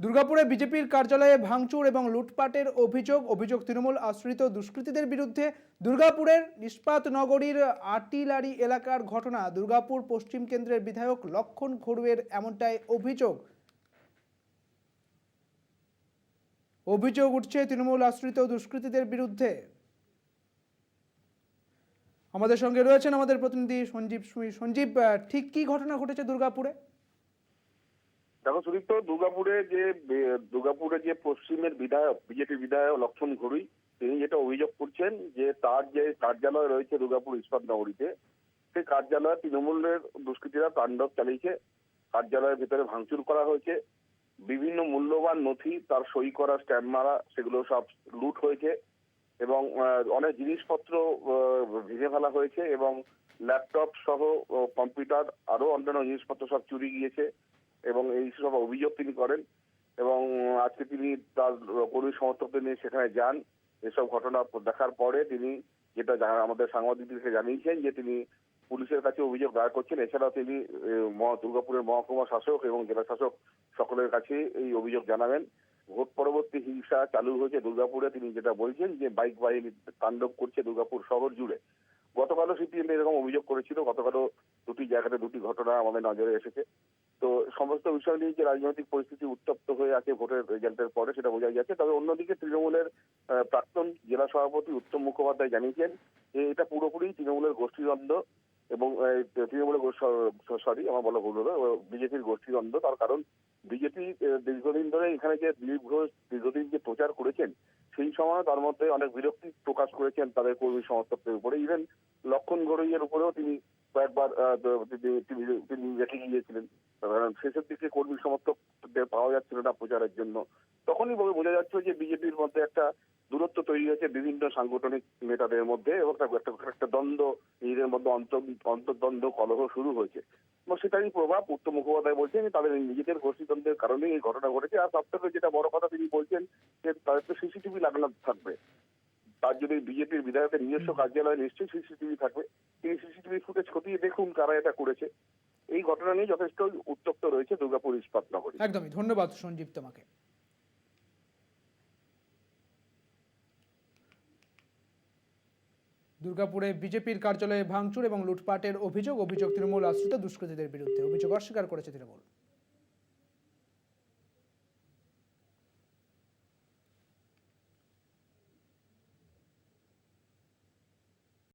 দুর্গাপুরে বিজেপির কার্যালয়ে ভাঙচুর এবং লুটপাটের অভিযোগ অভিযোগ তৃণমূল আশ্রিত দুষ্কৃতীদের বিরুদ্ধে দুর্গাপুরের নিষ্পাত নগরীর আটিলারি এলাকার ঘটনা দুর্গাপুর পশ্চিম কেন্দ্রের বিধায়ক লক্ষণ খড়ুয়ের এমনটাই অভিযোগ। অভিযোগ উঠছে তৃণমূল আশ্রিত দুষ্কৃতীদের বিরুদ্ধে। আমাদের সঙ্গে রয়েছেন আমাদের প্রতিনিধি সঞ্জীব সুই- সঞ্জীব ঠিক কি ঘটনা ঘটেছে দুর্গাপুরে? দেখো সুদীপ্ত, দুর্গাপুরে যে দুর্গাপুরে যে পশ্চিমের বিধায়ক, বিজেপি বিধায়ক লক্ষণ ঘড়ুই তিনি যেটা অভিযোগ করছেন যে তার যে কার্যালয় রয়েছে দুর্গাপুর ইস্পাত নগরীতে সেই কার্যালয়ে তৃণমূলের দুষ্কৃতীরা তাণ্ডব চালিয়েছে, কার্যালয়ের ভিতরে ভাঙচুর করা হয়েছে, বিভিন্ন মূল্যবান নথি তার সই করা, স্ট্যাম্প মারা, সেগুলো সব লুট হয়েছে এবং অনেক জিনিসপত্র ভেঙে ফেলা হয়েছে এবং ল্যাপটপ সহ কম্পিউটার আরও অন্যান্য জিনিসপত্র সব চুরি গিয়েছে। এবং এই সব অভিযোগ তিনি করেন এবং আজকে তিনি তার কর্মী সমর্থকদের নিয়ে সেখানে যান। এসব ঘটনা দেখার পরে তিনি যেটা আমাদের সাংবাদিকদেরকে জানিয়েছেন যে তিনি পুলিশের কাছে অভিযোগ দায়ের করছেন। এছাড়াও তিনি দুর্গাপুরের মহকুমা শাসক এবং জেলা শাসক সকলের কাছে এই অভিযোগ জানাবেন। ভোট পরবর্তী হিংসা চালু হয়েছে দুর্গাপুরে। তিনি যেটা বলছেন যে বাইক বাহিনী তাণ্ডব করছে দুর্গাপুর শহর জুড়ে। গতকালও সিপিএম এরকম অভিযোগ করেছিল। গতকালও দুটি জায়গাতে দুটি ঘটনা আমাদের নজরে এসেছে। তো সমস্ত বিষয় নিয়ে যে রাজনৈতিক পরিস্থিতি উত্তপ্ত হয়ে আছে ভোটের রেজাল্টের পরে সেটা বোঝা যাচ্ছে। তবে অন্যদিকে তৃণমূলের প্রাক্তন জেলা সভাপতি উত্তম মুখোপাধ্যায় জানিয়েছেন যে এটা পুরোপুরি তৃণমূলের গোষ্ঠীদ্বন্দ্ব এবং তৃণমূলের সরি, আমার বলা ভুল হলো বিজেপির গোষ্ঠীদ্বন্দ্ব। তার কারণ বিজেপি দীর্ঘদিন ধরে এখানে যে দিলীপ ঘোষ দীর্ঘদিন যে প্রচার করেছেন, সেই সময় তার মধ্যে অনেক বিরক্তি প্রকাশ করেছেন তাদের কর্মী সমর্থকদের উপরে। ইভেন লক্ষণ ঘড়ইয়ের উপরেও তিনি কয়েকবার তিনি- রেখে গিয়েছিলেন। কারণ শেষের দিকে কর্মী সমর্থকদের পাওয়া যাচ্ছিল না প্রচারের জন্য। তখনই বোঝা যাচ্ছে যে বিজেপির মধ্যে একটা দূরত্ব তৈরি হয়েছে বিভিন্ন সাংগঠনিক নেতাদের মধ্যে এবং একটা দ্বন্দ্ব, নিজেদের মধ্যে অন্তর অন্তর্দ্বন্দ্ব, কলহ শুরু হয়েছে। এবং সেটারই প্রভাব উত্তম মুখোপাধ্যায় বলছেন তাদের নিজেদের গোষ্ঠীদ্বন্দ্বের কারণে এই ঘটনা ঘটেছে। আর সব থেকে যেটা বড় কথা তিনি বলছেন যে তাদের তো সিসিটিভি লাগানো থাকবে। তার যদি বিজেপির বিধায়কের নিজস্ব কার্যালয়ে নিশ্চয়ই সিসিটিভি থাকবে। তিনি সিসিটিভি ফুটেজ খতিয়ে দেখুন কারা এটা করেছে। এই ঘটনা নিয়ে যথেষ্ট উত্তপ্ত রয়েছে দুর্গাপুর ইস্পাত নগরী। একদমই ধন্যবাদ সঞ্জীব তোমাকে। দুর্গাপুরে বিজেপির কার্যালয়ে ভাঙচুর এবং লুটপাটের অভিযোগ অভিযোগ তৃণমূল আশ্রিত দুষ্কৃতীদের বিরুদ্ধে। অভিযোগ অস্বীকার করেছে তৃণমূল।